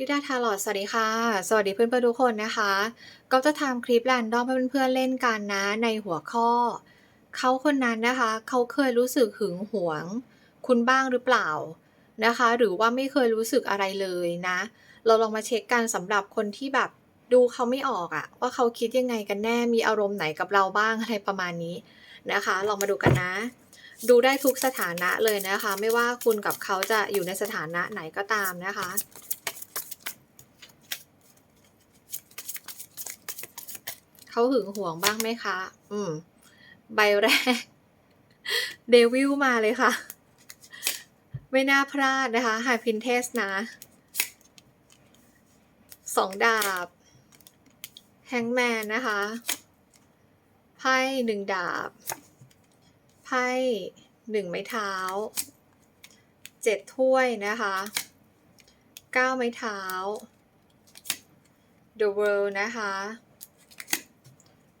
ลิดาทาลอดสวัสดีค่ะ สวัสดีเพื่อนๆทุกคนนะคะ ก็จะทำคลิปแรนดอมให้เพื่อนๆเล่นกันนะในหัวข้อ เขาคนนั้นนะคะ เขาเคยรู้สึกหึงหวง คุณบ้างหรือเปล่านะคะ หรือว่าไม่เคยรู้สึกอะไรเลยนะ เราลองมาเช็คกันสำหรับคนที่แบบดูเขาไม่ออกอะว่าเขาคิดยังไงกันแน่มีอารมณ์ไหนกับเราบ้างอะไรประมาณนี้นะคะ ลองมาดูกันนะ ดูได้ทุกสถานะเลยนะคะ ไม่ว่าคุณกับเขาจะอยู่ในสถานะไหนก็ตามนะคะ เขาหึงหวงบ้างไหมคะ อืม ใบแรก เดวิลมาเลยค่ะ ไม่น่าพลาดนะคะไฮพินเทสนะสองดาบ แฮงแมนนะคะ ไพ่หนึ่งดาบ ไพ่หนึ่งไม้เท้า เจ็ดถ้วยนะคะ เก้าไม้เท้า The World นะคะ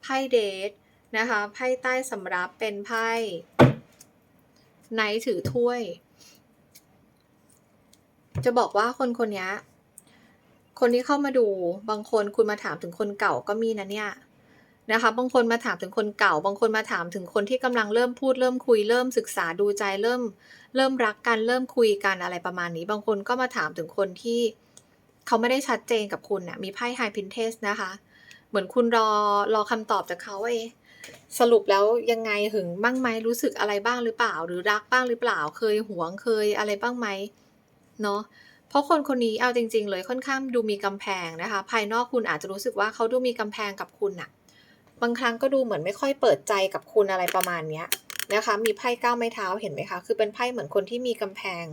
ไพ่เดทนะคะไพ่ใต้สำรับเป็นไพ่ไนท์ถือถ้วย จะบอกว่าคนคนนี้คนที่เข้ามาดูบางคนคุณมาถามถึงคนเก่าก็มีนะเนี่ยนะคะบางคนมาถามถึงคนเก่า บางคนมาถามถึงคนที่กำลังเริ่มพูดเริ่มคุยเริ่มศึกษาดูใจเริ่ม เริ่มรักกันเริ่มคุยกันอะไรประมาณนี้ บางคนก็มาถามถึงคนที่เขาไม่ได้ชัดเจนกับคุณนะ่ะมีไพ่ไฮพินเทสนะคะ เหมือนคุณรอรอคำตอบจากเขาว่าเอสรุปแล้วยังไงหึงบ้างไหมรู้สึกอะไรบ้างหรือเปล่า หรือรักบ้างหรือเปล่า เคยหวงเคยอะไรบ้างไหมเนาะเพราะคนคนนี้เอาจริง ๆ เลยค่อนข้างดูมีกำแพงนะคะ ภายนอกคุณอาจจะรู้สึกว่าเขาดูมีกำแพงกับคุณน่ะบางครั้งก็ดูเหมือนไม่ค่อยเปิดใจกับคุณอะไรประมาณเนี้ยนะคะ มีไพ่ก้าวไม้เท้าเห็นไหมคะ คือเป็นไพ่เหมือนคนที่มีกำแพง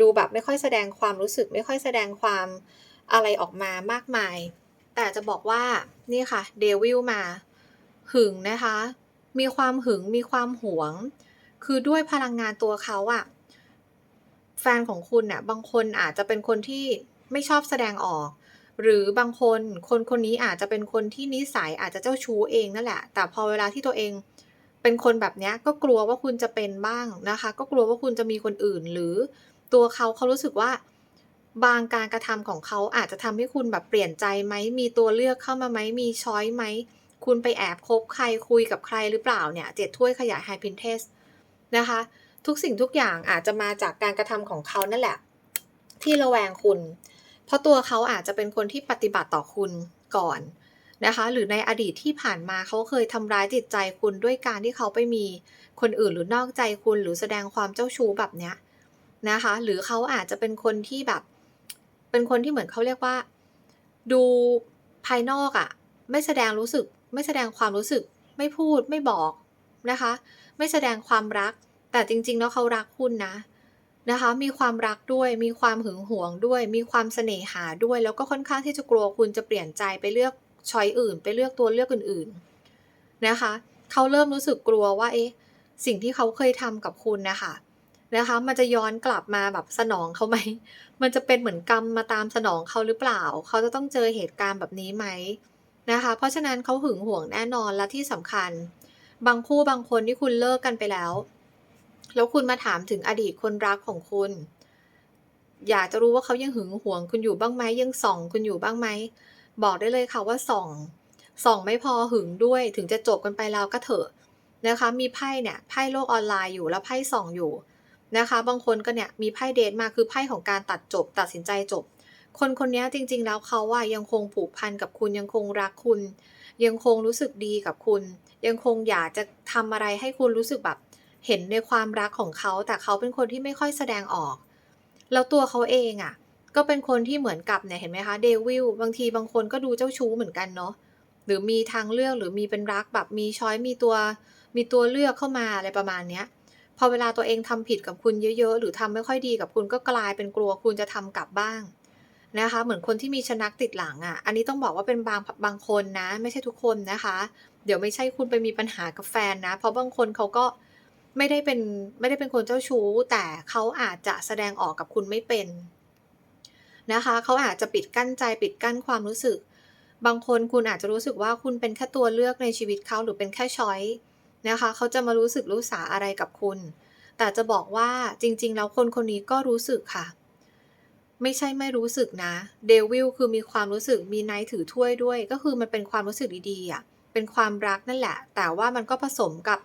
ดูแบบไม่ค่อยแสดงความรู้สึก ไม่ค่อยแสดงความอะไรออกมามากมาย แต่จะบอกว่านี่ค่ะเดวิลมาหึงนะคะ มีความหึงมีความหวง คือด้วยพลังงานตัวเขาอะแฟนของคุณน่ะบางคนอาจจะเป็นคนที่ไม่ชอบแสดงออก หรือบางคนคนคนนี้อาจจะเป็นคนที่นิสัยอาจจะเจ้าชู้เองนั่นแหละ แต่พอเวลาที่ตัวเองเป็นคนแบบนี้ก็กลัวว่าคุณจะเป็นบ้างนะคะ ก็กลัวว่าคุณจะมีคนอื่น หรือตัวเขาเขารู้สึกว่า บางการกระทำของเขาอาจจะทำให้คุณแบบเปลี่ยนใจไหม มีตัวเลือกเข้ามาไหม มีช้อยไหม คุณไปแอบคบใครคุยกับใครหรือเปล่าเนี่ยเจ็ดถ้วยขยายไฮพินเทสนะคะ ทุกสิ่งทุกอย่างอาจจะมาจากการกระทำของเขานั่นแหละ ที่ระแวงคุณ เพราะตัวเขาอาจจะเป็นคนที่ปฏิบัติต่อคุณก่อนนะคะ หรือในอดีตที่ผ่านมาเขาเคยทำร้ายจิตใจคุณด้วยการที่เขาไปมีคนอื่นหรือนอกใจคุณหรือแสดงความเจ้าชู้แบบเนี้ยนะคะ หรือเขาอาจจะเป็นคนที่แบบ เป็นคนที่เหมือนเขาเรียกว่า ดูภายนอกอะ่ะ ไม่แสดงรู้สึก ไม่แสดงความรู้สึก ไม่พูดไม่บอกนะคะ ไม่แสดงความรัก แต่จริงๆแล้วเขารักคุณนะนะคะ มีความรักด้วย มีความหึงหวงด้วย มีความเสน่หาด้วย แล้วก็ค่อนข้างที่จะกลัวคุณจะเปลี่ยนใจไปเลือกช้อยอื่น ไปเลือกตัวเลือกอื่นๆนะคะ เขาเริ่มรู้สึกกลัวว่าเอ๊ะสิ่งที่เขาเคยทำกับคุณนะคะ นะคะ มันจะย้อนกลับมาแบบสนองเขาไหม มันจะเป็นเหมือนกรรมมาตามสนองเขาหรือเปล่า เขาจะต้องเจอเหตุการณ์แบบนี้ไหมนะคะ เพราะฉะนั้นเขาหึงหวงแน่นอนและที่สำคัญ บางคู่บางคนที่คุณเลิกกันไปแล้ว แล้วคุณมาถามถึงอดีตคนรักของคุณ อยากจะรู้ว่าเขายังหึงหวงคุณอยู่บ้างไหมยังส่องคุณอยู่บ้างไหมบอกได้เลยค่ะว่าส่องส่องไม่พอหึงด้วยถึงจะจบกันไปแล้วก็เถอะนะคะ มีไพ่เนี่ยไพ่โลกออนไลน์อยู่แล้วไพ่ส่องอยู่ นะคะ บางคนก็เนี่ยมีไพ่เดทมาคือไพ่ของการตัดจบ ตัดสินใจจบ คนคนนี้จริง ๆ แล้วเขาว่ายังคงผูกพันกับคุณยังคงรักคุณ ยังคงรู้สึกดีกับคุณ ยังคงอยากจะทำอะไรให้คุณรู้สึกแบบเห็นในความรักของเขา แต่เขาเป็นคนที่ไม่ค่อยแสดงออก แล้วตัวเขาเองอะ่ะ ก็เป็นคนที่เหมือนกับเนี่ยเห็นไหมคะเดวิลบางทีบางคนก็ดูเจ้าชู้เหมือนกันเนาะหรือมีทางเลือกหรือมีเป็นรักแบบมีช้อยมีตัวมีตัวเลือกเข้ามาอะไรประมาณเนี้ย พอเวลาตัวเองทำผิดกับคุณเยอะ ๆ หรือทำไม่ค่อยดีกับคุณก็กลายเป็นกลัวคุณจะทำกลับบ้างนะคะ เหมือนคนที่มีชนักติดหลังอะ่ะ อันนี้ต้องบอกว่าเป็นบางบางคนนะ ไม่ใช่ทุกคนนะคะ เดี๋ยวไม่ใช่คุณไปมีปัญหากับแฟนนะ เพราะบางคนเขาก็ไม่ได้เป็นไม่ได้เป็นคนเจ้าชู้ แต่เขาอาจจะแสดงออกกับคุณไม่เป็นนะคะ เขาอาจจะปิดกั้นใจปิดกั้นความรู้สึก บางคนคุณอาจจะรู้สึกว่าคุณเป็นแค่ตัวเลือกในชีวิตเขาหรือเป็นแค่ช้อย นะคะเขาจะมารู้สึกรู้สาอะไรกับคุณ แต่จะบอกว่าจริง ๆ แล้วคนคนนี้ก็รู้สึกค่ะ ไม่ใช่ไม่รู้สึกนะ Devil คือมีความรู้สึกมี Knight ถือถ้วยด้วย ก็คือมันเป็นความรู้สึกดีๆอะเป็นความรักนั่นแหละ แต่ว่ามันก็ผสมกับ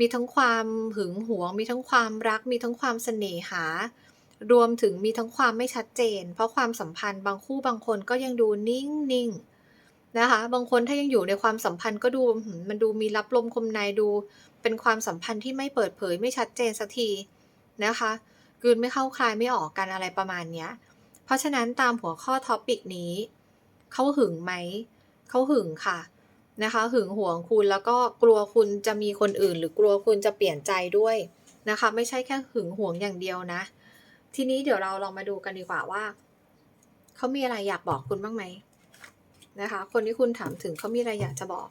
มีทั้งความหึงหวง มีทั้งความรัก มีทั้งความเสน่หารวมถึงมีทั้งความไม่ชัดเจน เพราะความสัมพันธ์บางคู่บางคนก็ยังดูนิ่งๆ นะคะ บางคนถ้ายังอยู่ในความสัมพันธ์ก็ดูมันดูมีลับลมคมในดูเป็นความสัมพันธ์ที่ไม่เปิดเผยไม่ชัดเจนสักทีนะคะกืนไม่เข้าคลายไม่ออกกันอะไรประมาณเนี้ย เพราะฉะนั้นตามหัวข้อ topic นี้ เขาหึงไหม เขาหึงค่ะนะคะหึงหวงคุณแล้วก็กลัวคุณจะมีคนอื่น หรือกลัวคุณจะเปลี่ยนใจด้วยนะคะ ไม่ใช่แค่หึงหวงอย่างเดียวนะ ทีนี้เดี๋ยวเราลองมาดูกันดีกว่าว่า เขามีอะไรอยากบอกคุณบ้างไหม? นะคะ คนที่คุณถามถึงเขามีอะไรอยากจะบอก?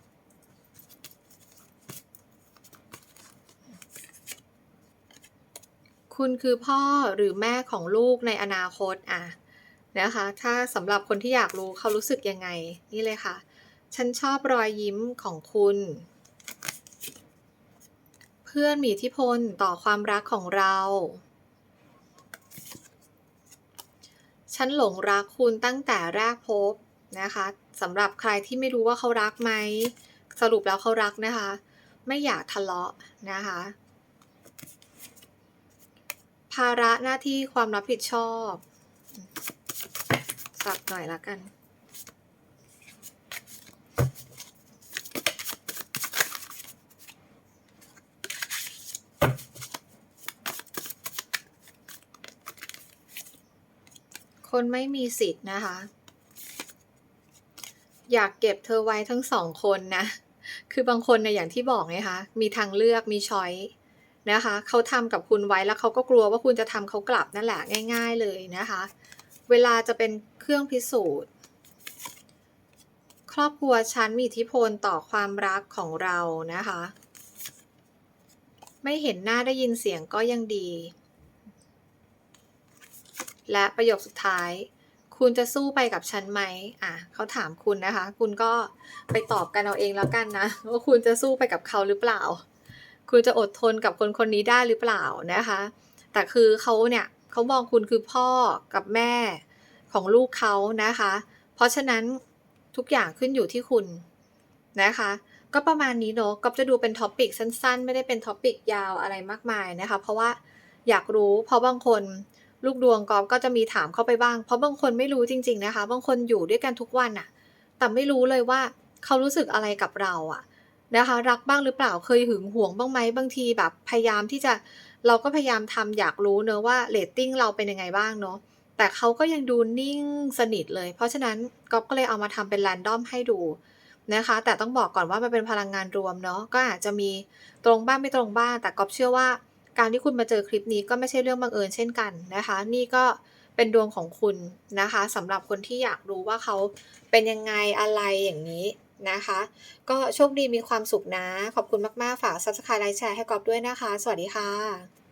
คุณคือพ่อหรือแม่ของลูกในอนาคตอะนะคะ ถ้าสำหรับคนที่อยากรู้เขารู้สึกยังไง นี่เลยค่ะ ฉันชอบรอยยิ้มของคุณ เพื่อนมีอิทธิพลต่อความรักของเราฉันหลงรักคุณตั้งแต่แรกพบ นะคะสำหรับใครที่ไม่รู้ว่าเขารักไหม สรุปแล้วเขารักนะคะ ไม่อยากทะเลาะนะคะ ภาระหน้าที่ความรับผิดชอบ สับหน่อยล้วกันคนไม่มีสิทธิ์นะคะ อยากเก็บเธอไว้ทั้ง2คนนะ คือบางคนเนี่ยอย่างที่บอกไงคะ มีทางเลือกมีช้อยนะคะ เขาทำกับคุณไว้แล้วเขาก็กลัวว่าคุณจะทำเขากลับนั่นแหละง่าย ๆเลยนะคะ เวลาจะเป็นเครื่องพิสูจน์ ครอบครัวฉันมีอิทธิพลต่อความรักของเรานะคะ ไม่เห็นหน้าได้ยินเสียงก็ยังดี และประโยคสุดท้าย คุณจะสู้ไปกับฉันไหมอะเขาถามคุณนะคะ คุณก็ไปตอบกันเอาเองแล้วกันนะว่าคุณจะสู้ไปกับเขาหรือเปล่า คุณจะอดทนกับคนคนนี้ได้หรือเปล่านะคะ แต่คือเขาเนี่ยเขามองคุณคือพ่อกับแม่ของลูกเขานะคะ เพราะฉะนั้นทุกอย่างขึ้นอยู่ที่คุณนะคะ ก็ประมาณนี้เนาะก๊อฟจะดูเป็น topic สั้นๆ ไม่ได้เป็น topic ยาวอะไรมากมายนะคะ เพราะว่าอยากรู้เพราะบางคน ลูกดวงกอฟก็จะมีถามเข้าไปบ้าง เพราะบางคนไม่รู้จริง ๆนะคะ บางคนอยู่ด้วยกันทุกวันน่ะแต่ไม่รู้เลยว่าเขารู้สึกอะไรกับเราอะนะคะ รักบ้างหรือเปล่าเคยหึงหวงบ้างไหมบางทีแบบพยายามที่จะเราก็พยายามทำอยากรู้เนาะว่าเรตติ้งเราเป็นยังไงบ้างเนาะแต่เขาก็ยังดูนิ่งสนิทเลย เพราะฉะนั้นก๊อฟก็เลยเอามาทำเป็น random ให้ดูนะคะ แต่ต้องบอกก่อนว่ามันเป็นพลังงานรวมเนาะก็อาจจะมีตรงบ้างไม่ตรงบ้าง แต่ก๊อฟเชื่อว่า การที่คุณมาเจอคลิปนี้ก็ไม่ใช่เรื่องบังเอิญเช่นกันนะคะ นี่ก็เป็นดวงของคุณนะคะสำหรับคนที่อยากรู้ว่าเขาเป็นยังไงอะไรอย่างนี้นะคะ ก็โชคดีมีความสุขนะ ขอบคุณมาก ๆ ฝาก Subscribe ไลค์แชร์ให้กอบด้วยนะคะ สวัสดีค่ะ